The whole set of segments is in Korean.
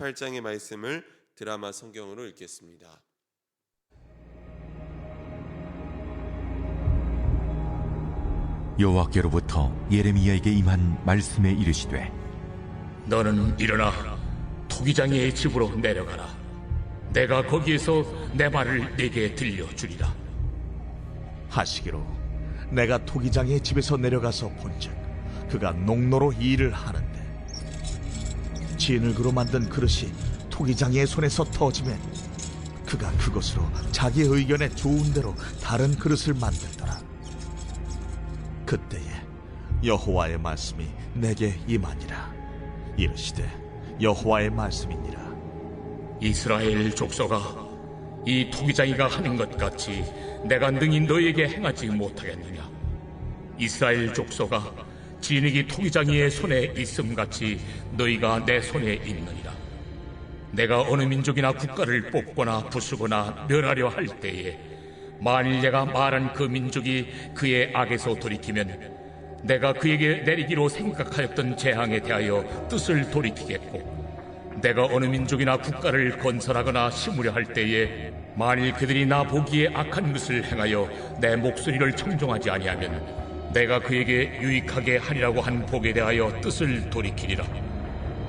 48장의 말씀을 드라마 성경으로 읽겠습니다. 여호와께로부터 예레미야에게 임한 말씀에 이르시되 너는 일어나 토기장이의 집으로 내려가라. 내가 거기에서 내 말을 네게 들려주리라. 하시기로 내가 토기장의 집에서 내려가서 본즉 그가 농로로 일을 하는데 진흙으로 만든 그릇이 토기장의 손에서 터지면 그가 그것으로 자기 의견에 좋은 대로 다른 그릇을 만들더라. 그때에 여호와의 말씀이 내게 임하니라. 이르시되 여호와의 말씀이니라. 이스라엘 족속아, 이 토기장이가 하는 것 같이 내가 능히 너에게 행하지 못하겠느냐? 이스라엘 족속아, 진흙이 토기장이의 손에 있음 같이 너희가 내 손에 있느니라. 내가 어느 민족이나 국가를 뽑거나 부수거나 멸하려 할 때에 만일 내가 말한 그 민족이 그의 악에서 돌이키면 내가 그에게 내리기로 생각하였던 재앙에 대하여 뜻을 돌이키겠고 내가 어느 민족이나 국가를 건설하거나 심으려 할 때에 만일 그들이 나 보기에 악한 것을 행하여 내 목소리를 청종하지 아니하면 내가 그에게 유익하게 하리라고 한 복에 대하여 뜻을 돌이키리라.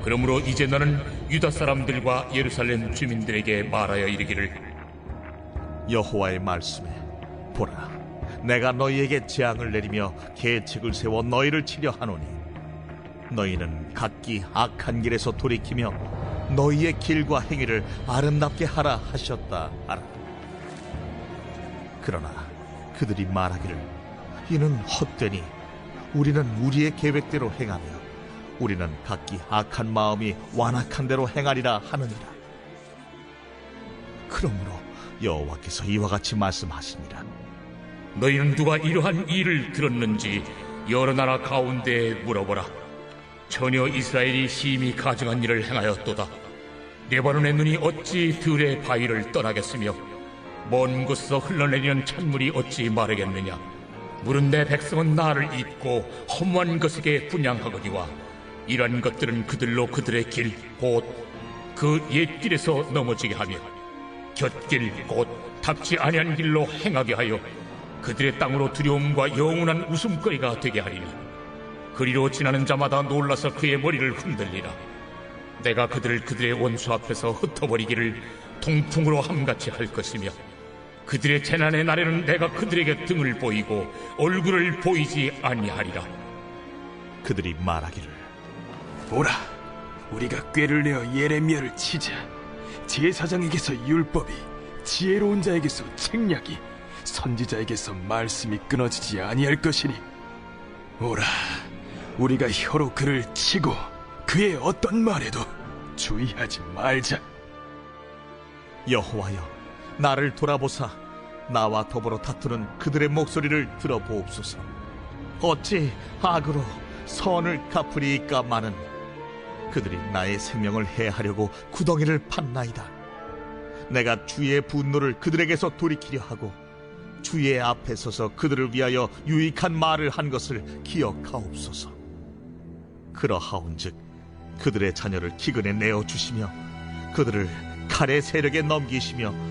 그러므로 이제 너는 유다 사람들과 예루살렘 주민들에게 말하여 이르기를 여호와의 말씀에 보라 내가 너희에게 재앙을 내리며 계책을 세워 너희를 치려 하노니 너희는 각기 악한 길에서 돌이키며 너희의 길과 행위를 아름답게 하라 하셨다 하라 그러나 그들이 말하기를 이는 헛되니 우리는 우리의 계획대로 행하며 우리는 각기 악한 마음이 완악한 대로 행하리라 하느니라 그러므로 여호와께서 이와 같이 말씀하시니라 너희는 누가 이러한 일을 들었는지 여러 나라 가운데 물어보라. 전혀 이스라엘이 심히 가증한 일을 행하였도다. 레바논의 눈이 어찌 들의 바위를 떠나겠으며 먼 곳에서 흘러내리는 찬물이 어찌 마르겠느냐. 물은 내 백성은 나를 잊고 허무한 것에게 분양하거니와 이러한 것들은 그들로 그들의 길 곧 그 옛길에서 넘어지게 하며 곁길 곧 답지 아니한 길로 행하게 하여 그들의 땅으로 두려움과 영원한 웃음거리가 되게 하리니 그리로 지나는 자마다 놀라서 그의 머리를 흔들리라. 내가 그들을 그들의 원수 앞에서 흩어버리기를 통풍으로 함같이 할 것이며 그들의 재난의 날에는 내가 그들에게 등을 보이고 얼굴을 보이지 아니하리라 그들이 말하기를 보라, 우리가 꾀를 내어 예레미야를 치자. 제사장에게서 율법이, 지혜로운 자에게서 책략이, 선지자에게서 말씀이 끊어지지 아니할 것이니. 오라, 우리가 혀로 그를 치고 그의 어떤 말에도 주의하지 말자. 여호와여 나를 돌아보사 나와 더불어 다투는 그들의 목소리를 들어보옵소서. 어찌 악으로 선을 갚으리까 마는 그들이 나의 생명을 해하려고 구덩이를 팠나이다. 내가 주의 분노를 그들에게서 돌이키려 하고 주의 앞에 서서 그들을 위하여 유익한 말을 한 것을 기억하옵소서. 그러하온즉 그들의 자녀를 기근에 내어 주시며 그들을 칼의 세력에 넘기시며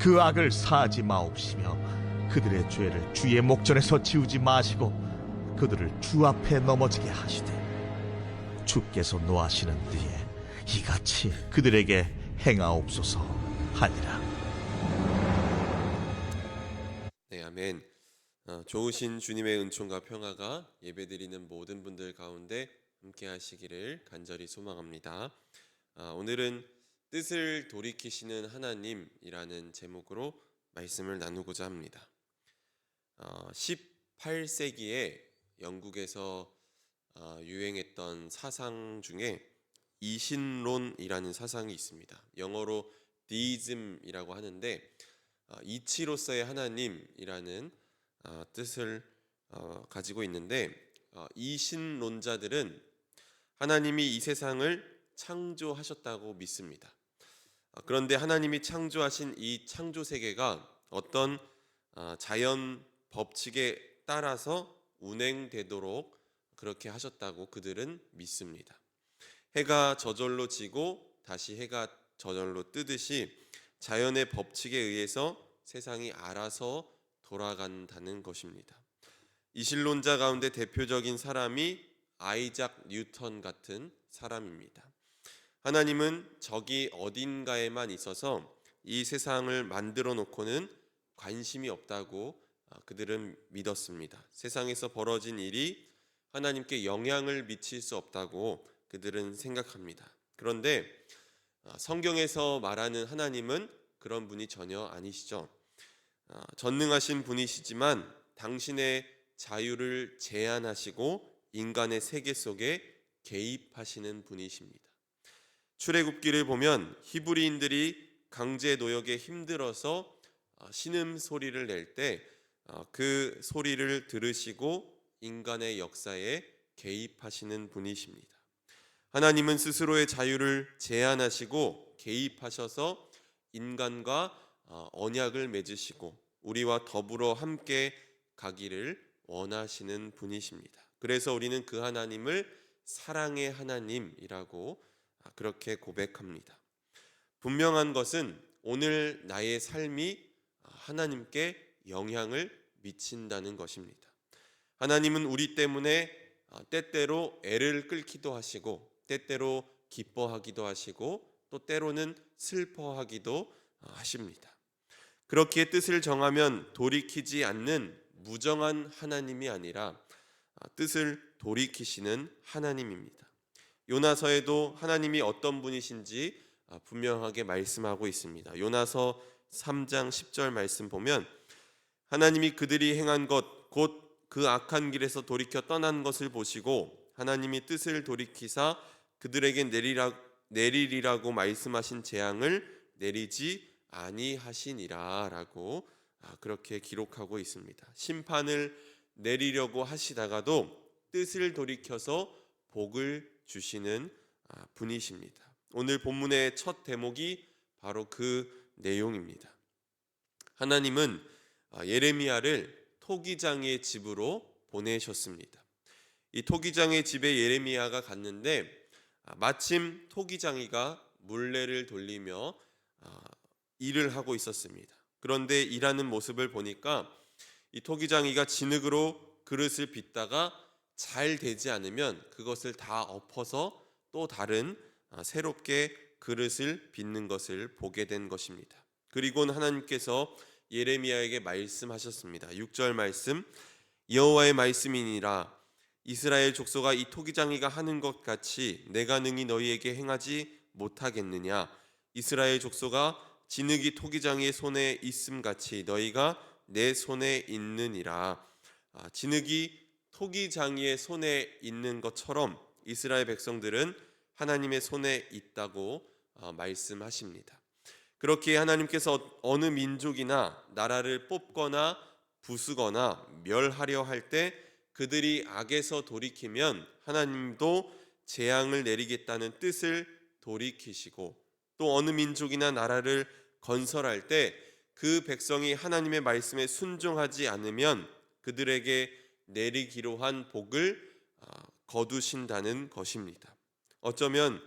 그 악을 사하지 마옵시며 그들의 죄를 주의 목전에서 지우지 마시고 그들을 주 앞에 넘어지게 하시되 주께서 노하시는 뒤에 이같이 그들에게 행하옵소서 하니라 네, 아멘. 어, 좋으신 주님의 은총과 평화가 예배드리는 모든 분들 가운데 함께 하시기를 간절히 소망합니다. 아, 오늘은 뜻을 돌이키시는 하나님이라는 제목으로 말씀을 나누고자 합니다. 어, 18세기에 영국에서 어, 유행했던 사상 중에 이신론이라는 사상이 있습니다. 영어로 deism이라고 하는데 어, 이치로서의 하나님이라는 어, 뜻을 어, 가지고 있는데 어, 이신론자들은 하나님이 이 세상을 창조하셨다고 믿습니다. 아, 그런데 하나님이 창조하신 이 창조 세계가 어떤 아, 자연 법칙에 따라서 운행되도록 그렇게 하셨다고 그들은 믿습니다. 해가 저절로 지고 다시 해가 저절로 뜨듯이 자연의 법칙에 의해서 세상이 알아서 돌아간다는 것입니다. 이신론자 가운데 대표적인 사람이 아이작 뉴턴 같은 사람입니다. 하나님은 저기 어딘가에만 있어서 이 세상을 만들어 놓고는 관심이 없다고 아, 그들은 믿었습니다. 세상에서 벌어진 일이 하나님께 영향을 미칠 수 없다고 그들은 생각합니다. 그런데 아, 성경에서 말하는 하나님은 그런 분이 전혀 아니시죠. 아, 전능하신 분이시지만 당신의 자유를 제한하시고 인간의 세계 속에 개입하시는 분이십니다. 출애굽기를 보면 히브리인들이 강제 노역에 힘들어서 어, 신음 소리를 낼 때 그 소리를 들으시고 인간의 역사에 개입하시는 분이십니다. 하나님은 스스로의 자유를 제한하시고 개입하셔서 인간과 어, 언약을 맺으시고 우리와 더불어 함께 가기를 원하시는 분이십니다. 그래서 우리는 그 하나님을 사랑의 하나님이라고 아, 그렇게 고백합니다. 분명한 것은 오늘 나의 삶이 하나님께 영향을 미친다는 것입니다. 하나님은 우리 때문에 아, 때때로 애를 끌기도 하시고 때때로 기뻐하기도 하시고 또 때로는 슬퍼하기도 아, 하십니다. 그렇게 뜻을 정하면 돌이키지 않는 무정한 하나님이 아니라 아, 뜻을 돌이키시는 하나님입니다. 요나서에도 하나님이 어떤 분이신지 아, 분명하게 말씀하고 있습니다. 요나서 3장 10절 말씀 보면 하나님이 그들이 행한 것 곧 그 악한 길에서 돌이켜 떠난 것을 보시고 하나님이 뜻을 돌이키사 그들에게 내리라 내리리라고 말씀하신 재앙을 내리지 아니하시니라라고 아, 그렇게 기록하고 있습니다. 심판을 내리려고 하시다가도 뜻을 돌이켜서 복을 주시는 아, 분이십니다. 오늘 본문의 첫 대목이 바로 그 내용입니다. 하나님은 아, 예레미야를 토기장의 집으로 보내셨습니다. 이 토기장의 집에 예레미야가 갔는데 아, 마침 토기장이가 물레를 돌리며 아, 일을 하고 있었습니다. 그런데 일하는 모습을 보니까 이 토기장이가 진흙으로 그릇을 빚다가 잘 되지 않으면 그것을 다 엎어서 또 다른 아, 새롭게 그릇을 빚는 것을 보게 된 것입니다. 그리고는 하나님께서 예레미야에게 말씀하셨습니다. 6절 말씀 여호와의 말씀이니라 이스라엘 족속아 이 토기장이가 하는 것 같이 내가 능히 너희에게 행하지 못하겠느냐 이스라엘 족속아 진흙이 토기장이의 손에 있음 같이 너희가 내 손에 있느니라 아, 진흙이 토기장이의 손에 있는 것처럼 이스라엘 백성들은 하나님의 손에 있다고 어, 말씀하십니다. 그렇게 하나님께서 어느 민족이나 나라를 뽑거나 부수거나 멸하려 할 때 그들이 악에서 돌이키면 하나님도 재앙을 내리겠다는 뜻을 돌이키시고 또 어느 민족이나 나라를 건설할 때 그 백성이 하나님의 말씀에 순종하지 않으면 그들에게 내리기로 한 복을 아, 거두신다는 것입니다. 어쩌면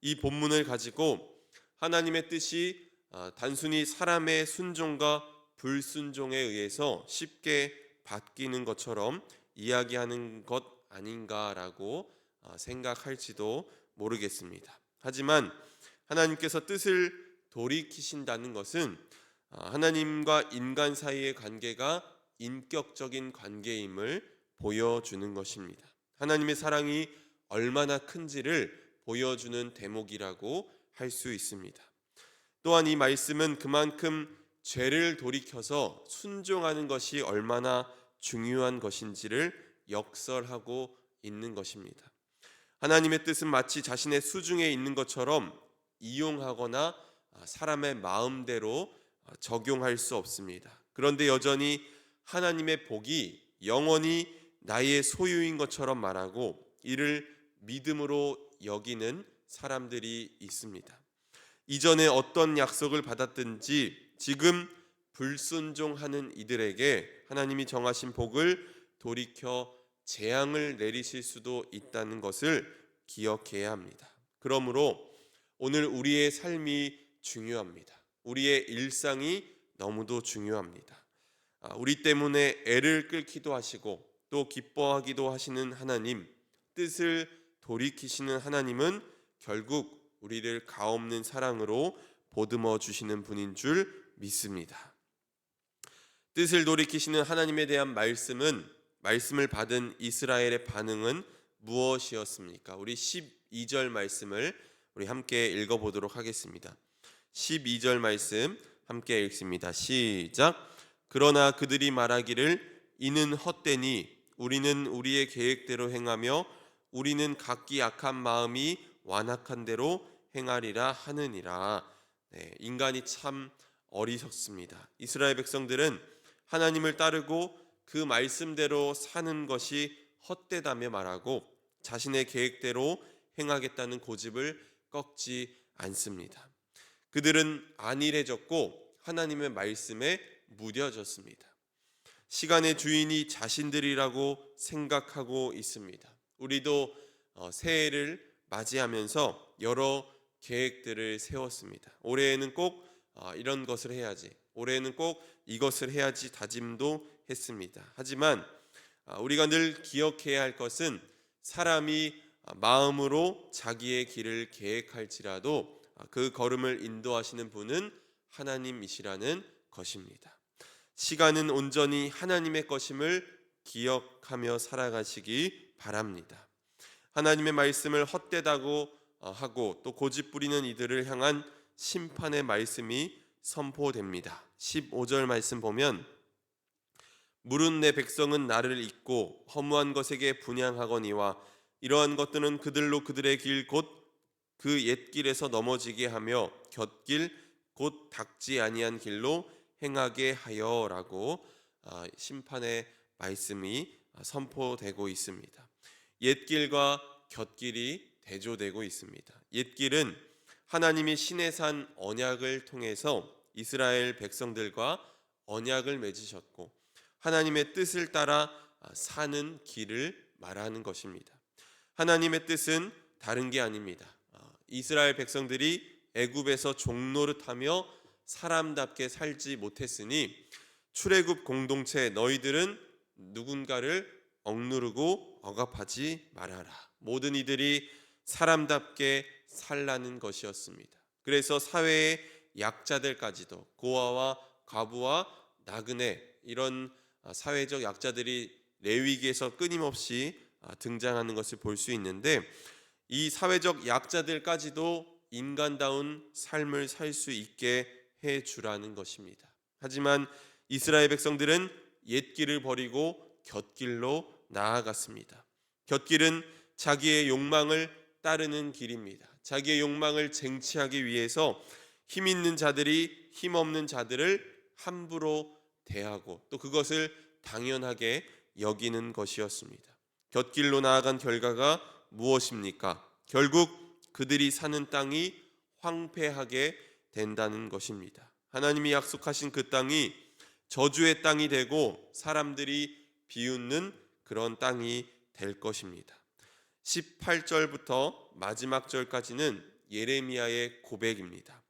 이 본문을 가지고 하나님의 뜻이 아, 단순히 사람의 순종과 불순종에 의해서 쉽게 바뀌는 것처럼 이야기하는 것 아닌가라고 아, 생각할지도 모르겠습니다. 하지만 하나님께서 뜻을 돌이키신다는 것은 아, 하나님과 인간 사이의 관계가 인격적인 관계임을 보여주는 것입니다. 하나님의 사랑이 얼마나 큰지를 보여주는 대목이라고 할 수 있습니다. 또한 이 말씀은 그만큼 죄를 돌이켜서 순종하는 것이 얼마나 중요한 것인지를 역설하고 있는 것입니다. 하나님의 뜻은 마치 자신의 수중에 있는 것처럼 이용하거나 아, 사람의 마음대로 아, 적용할 수 없습니다. 그런데 여전히 하나님의 복이 영원히 나의 소유인 것처럼 말하고 이를 믿음으로 여기는 사람들이 있습니다. 이전에 어떤 약속을 받았든지 지금 불순종하는 이들에게 하나님이 정하신 복을 돌이켜 재앙을 내리실 수도 있다는 것을 기억해야 합니다. 그러므로 오늘 우리의 삶이 중요합니다. 우리의 일상이 너무도 중요합니다. 아, 우리 때문에 애를 끌기도 하시고 또 기뻐하기도 하시는 하나님, 뜻을 돌이키시는 하나님은 결국 우리를 가없는 사랑으로 보듬어 주시는 분인 줄 믿습니다. 뜻을 돌이키시는 하나님에 대한 말씀은 말씀을 받은 이스라엘의 반응은 무엇이었습니까? 우리 12절 말씀을 우리 함께 읽어 보도록 하겠습니다. 12절 말씀 함께 읽습니다. 시작. 그러나 그들이 말하기를 이는 헛되니 우리는 우리의 계획대로 행하며 우리는 각기 악한 마음이 완악한 대로 행하리라 하느니라. 네, 인간이 참 어리석습니다. 이스라엘 백성들은 하나님을 따르고 그 말씀대로 사는 것이 헛되다며 말하고 자신의 계획대로 행하겠다는 고집을 꺾지 않습니다. 그들은 안일해졌고 하나님의 말씀에 무뎌졌습니다. 시간의 주인이 자신들이라고 생각하고 있습니다. 우리도 어, 새해를 맞이하면서 여러 계획들을 세웠습니다. 올해에는 꼭 어, 이런 것을 해야지. 올해에는 꼭 이것을 해야지 다짐도 했습니다. 하지만 아, 우리가 늘 기억해야 할 것은 사람이 아, 마음으로 자기의 길을 계획할지라도 아, 그 걸음을 인도하시는 분은 하나님이시라는 것입니다. 시간은 온전히 하나님의 것임을 기억하며 살아가시기 바랍니다. 하나님의 말씀을 헛되다고 어, 하고 또 고집 부리는 이들을 향한 심판의 말씀이 선포됩니다. 15절 말씀 보면 물은 내 백성은 나를 잊고 허무한 것에게 분양하거니와 이러한 것들은 그들로 그들의 길 곧 그 옛길에서 넘어지게 하며 곁길 곧 닥지 아니한 길로 행하게 하여라고 아, 심판의 말씀이 선포되고 있습니다. 옛길과 곁길이 대조되고 있습니다. 옛길은 하나님이 시내산 언약을 통해서 이스라엘 백성들과 언약을 맺으셨고 하나님의 뜻을 따라 사는 길을 말하는 것입니다. 하나님의 뜻은 다른 게 아닙니다. 아, 이스라엘 백성들이 애굽에서 종노릇하며 사람답게 살지 못했으니 출애굽 공동체 너희들은 누군가를 억누르고 억압하지 말아라. 모든 이들이 사람답게 살라는 것이었습니다. 그래서 사회의 약자들까지도 고아와 과부와 나그네 이런 사회적 약자들이 레위기에서 끊임없이 등장하는 것을 볼 수 있는데 이 사회적 약자들까지도 인간다운 삶을 살 수 있게 해 주라는 것입니다. 하지만 이스라엘 백성들은 옛길을 버리고 곁길로 나아갔습니다. 곁길은 자기의 욕망을 따르는 길입니다. 자기의 욕망을 쟁취하기 위해서 힘 있는 자들이 힘 없는 자들을 함부로 대하고 또 그것을 당연하게 여기는 것이었습니다. 곁길로 나아간 결과가 무엇입니까? 결국 그들이 사는 땅이 황폐하게 된다는 것입니다. 하나님이 약속하신 그 땅이 저주의 땅이 되고 사람들이 비웃는 그런 땅이 될 것입니다. 18절부터 마지막 절까지는 예레미야의 고백입니다.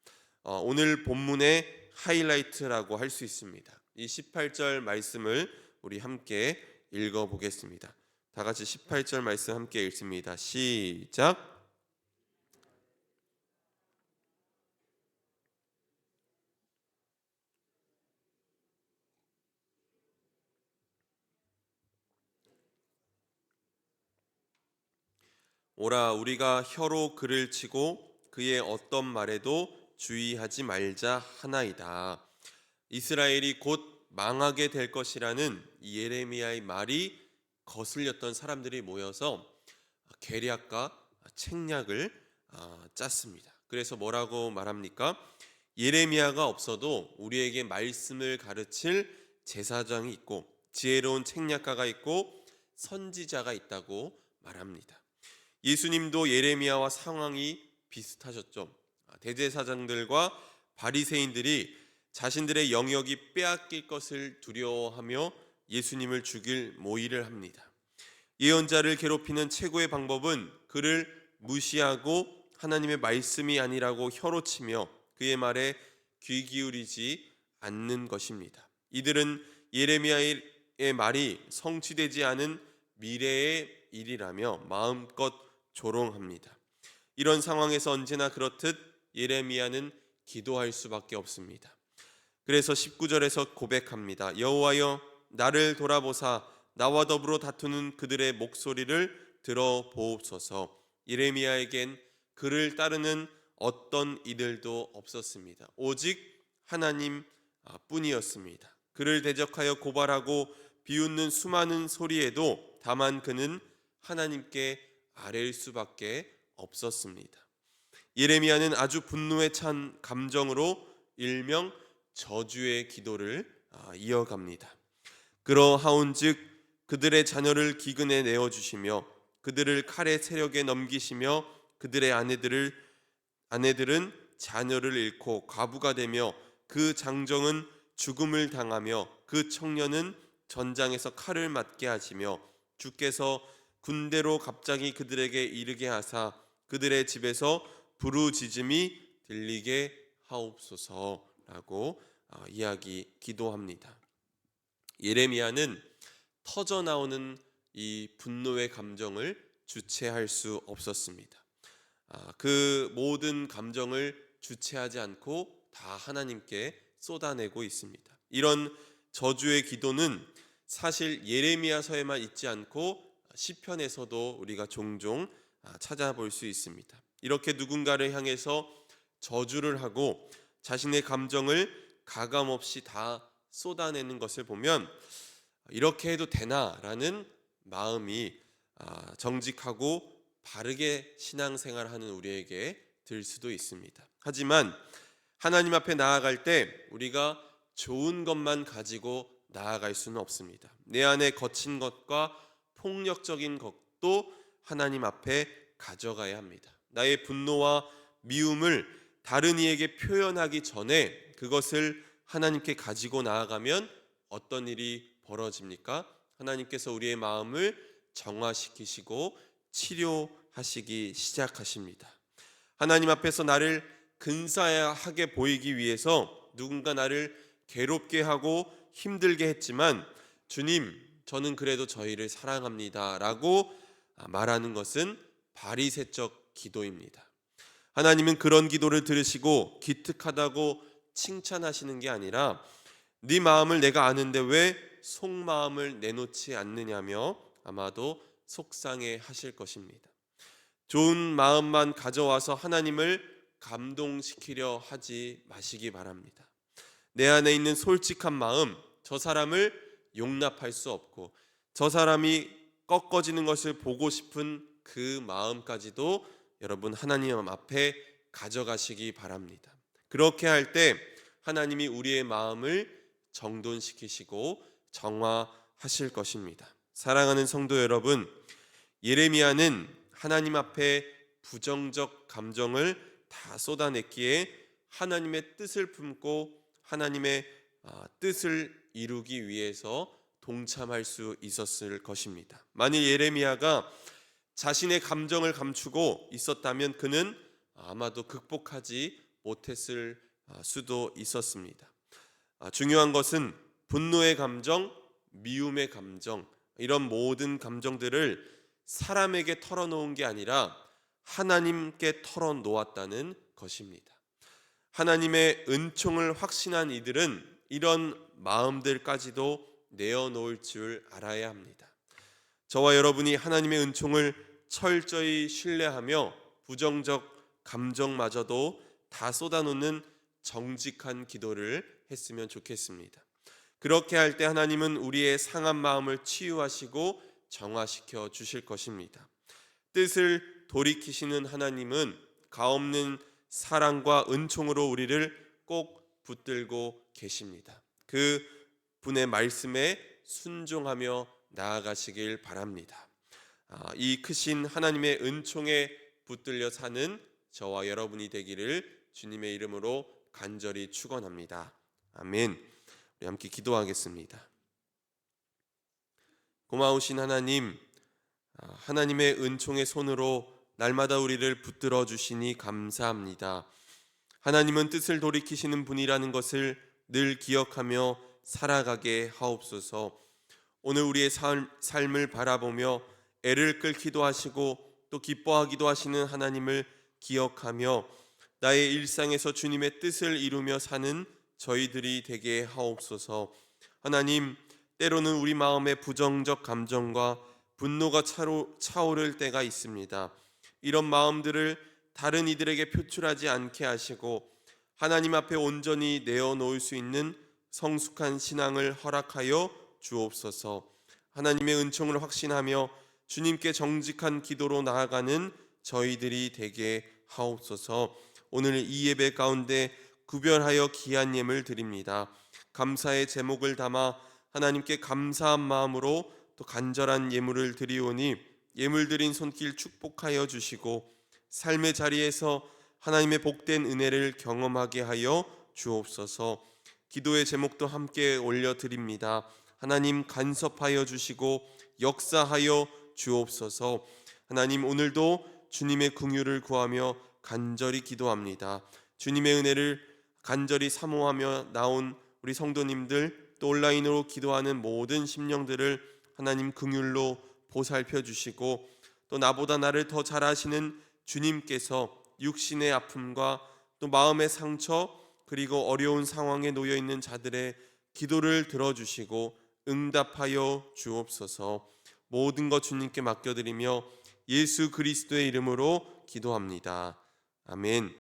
어, 오늘 본문의 하이라이트라고 할 수 있습니다. 이 18절 말씀을 우리 함께 읽어 보겠습니다. 다 같이 18절 말씀 함께 읽습니다. 시작. 오라 우리가 혀로 그를 치고 그의 어떤 말에도 주의하지 말자 하나이다. 이스라엘이 곧 망하게 될 것이라는 이 예레미야의 말이 거슬렸던 사람들이 모여서 계략과 책략을 아, 짰습니다. 그래서 뭐라고 말합니까? 예레미야가 없어도 우리에게 말씀을 가르칠 제사장이 있고 지혜로운 책략가가 있고 선지자가 있다고 말합니다. 예수님도 예레미야와 상황이 비슷하셨죠. 아, 대제사장들과 바리새인들이 자신들의 영역이 빼앗길 것을 두려워하며 예수님을 죽일 모의를 합니다. 예언자를 괴롭히는 최고의 방법은 그를 무시하고 하나님의 말씀이 아니라고 혀로 치며 그의 말에 귀 기울이지 않는 것입니다. 이들은 예레미야의 말이 성취되지 않은 미래의 일이라며 마음껏 조롱합니다. 이런 상황에서 언제나 그렇듯 예레미야는 기도할 수밖에 없습니다. 그래서 19절에서 고백합니다. 여호와여 나를 돌아보사 나와 더불어 다투는 그들의 목소리를 들어보옵소서. 예레미야에겐 그를 따르는 어떤 이들도 없었습니다. 오직 하나님 아, 뿐이었습니다. 그를 대적하여 고발하고 비웃는 수많은 소리에도 다만 그는 하나님께 아뢰일 수밖에 없었습니다. 예레미야는 아주 분노에 찬 감정으로 일명 저주의 기도를 아, 이어갑니다. 그러하온즉 그들의 자녀를 기근에 내어 주시며 그들을 칼의 세력에 넘기시며 그들의 아내들을 아내들은 자녀를 잃고 과부가 되며 그 장정은 죽음을 당하며 그 청년은 전장에서 칼을 맞게 하시며 주께서 군대로 갑자기 그들에게 이르게 하사 그들의 집에서 부르짖음이 들리게 하옵소서라고 어, 이야기 기도합니다. 예레미야는 터져 나오는 이 분노의 감정을 주체할 수 없었습니다. 아, 그 모든 감정을 주체하지 않고 다 하나님께 쏟아내고 있습니다. 이런 저주의 기도는 사실 예레미야서에만 있지 않고 시편에서도 우리가 종종 아, 찾아볼 수 있습니다. 이렇게 누군가를 향해서 저주를 하고 자신의 감정을 가감 없이 다 쏟아내는 것을 보면 이렇게 해도 되나라는 마음이 아, 정직하고 바르게 신앙생활하는 우리에게 들 수도 있습니다. 하지만 하나님 앞에 나아갈 때 우리가 좋은 것만 가지고 나아갈 수는 없습니다. 내 안에 거친 것과 폭력적인 것도 하나님 앞에 가져가야 합니다. 나의 분노와 미움을 다른 이에게 표현하기 전에 그것을 하나님께 가지고 나아가면 어떤 일이 벌어집니까? 하나님께서 우리의 마음을 정화시키시고 치료하시기 시작하십니다. 하나님 앞에서 나를 근사하게 보이기 위해서 누군가 나를 괴롭게 하고 힘들게 했지만 주님, 저는 그래도 저희를 사랑합니다라고 말하는 것은 바리새적 기도입니다. 하나님은 그런 기도를 들으시고 기특하다고 칭찬하시는 게 아니라 네 마음을 내가 아는데 왜 속마음을 내놓지 않느냐며 아마도 속상해 하실 것입니다. 좋은 마음만 가져와서 하나님을 감동시키려 하지 마시기 바랍니다. 내 안에 있는 솔직한 마음, 저 사람을 용납할 수 없고 저 사람이 꺾어지는 것을 보고 싶은 그 마음까지도 여러분 하나님 앞에 가져가시기 바랍니다. 그렇게 할 때 하나님이 우리의 마음을 정돈시키시고 정화하실 것입니다. 사랑하는 성도 여러분, 예레미야는 하나님 앞에 부정적 감정을 다 쏟아냈기에 하나님의 뜻을 품고 하나님의 아, 뜻을 이루기 위해서 동참할 수 있었을 것입니다. 만일 예레미야가 자신의 감정을 감추고 있었다면 그는 아마도 극복하지 못했을 아, 수도 있었습니다. 아, 중요한 것은 분노의 감정, 미움의 감정, 이런 모든 감정들을 사람에게 털어놓은 게 아니라 하나님께 털어놓았다는 것입니다. 하나님의 은총을 확신한 이들은 이런 마음들까지도 내어놓을 줄 알아야 합니다. 저와 여러분이 하나님의 은총을 철저히 신뢰하며 부정적 감정마저도 다 쏟아놓는 정직한 기도를 했으면 좋겠습니다. 그렇게 할 때 하나님은 우리의 상한 마음을 치유하시고 정화시켜 주실 것입니다. 뜻을 돌이키시는 하나님은 가없는 사랑과 은총으로 우리를 꼭 붙들고 계십니다. 그 분의 말씀에 순종하며 나아가시길 바랍니다. 아, 이 크신 하나님의 은총에 붙들려 사는 저와 여러분이 되기를 주님의 이름으로 간절히 축원합니다. 아멘. 우리 함께 기도하겠습니다. 고마우신 하나님, 아, 하나님의 은총의 손으로 날마다 우리를 붙들어 주시니 감사합니다. 하나님은 뜻을 돌이키시는 분이라는 것을 늘 기억하며 살아가게 하옵소서. 오늘 우리의 삶, 삶을 바라보며 애를 끌기도 하시고 또 기뻐하기도 하시는 하나님을 기억하며 나의 일상에서 주님의 뜻을 이루며 사는 저희들이 되게 하옵소서. 하나님, 때로는 우리 마음에 부정적 감정과 분노가 차로, 차오를 때가 있습니다. 이런 마음들을 다른 이들에게 표출하지 않게 하시고 하나님 앞에 온전히 내어놓을 수 있는 성숙한 신앙을 허락하여 주옵소서. 하나님의 은총을 확신하며 주님께 정직한 기도로 나아가는 저희들이 되게 하옵소서. 오늘 이 예배 가운데 구별하여 귀한 예물 드립니다. 감사의 제목을 담아 하나님께 감사한 마음으로 또 간절한 예물을 드리오니 예물 드린 손길 축복하여 주시고 삶의 자리에서 하나님의 복된 은혜를 경험하게 하여 주옵소서. 기도의 제목도 함께 올려 드립니다. 하나님 간섭하여 주시고 역사하여 주옵소서. 하나님 오늘도 주님의 긍휼을 구하며 간절히 기도합니다. 주님의 은혜를 간절히 사모하며 나온 우리 성도님들 또 온라인으로 기도하는 모든 심령들을 하나님 긍휼로 보살펴 주시고 또 나보다 나를 더 잘 아시는 주님께서 육신의 아픔과 또 마음의 상처 그리고 어려운 상황에 놓여 있는 자들의 기도를 들어 주시고 응답하여 주옵소서. 모든 것 주님께 맡겨드리며 예수 그리스도의 이름으로 기도합니다. 아멘.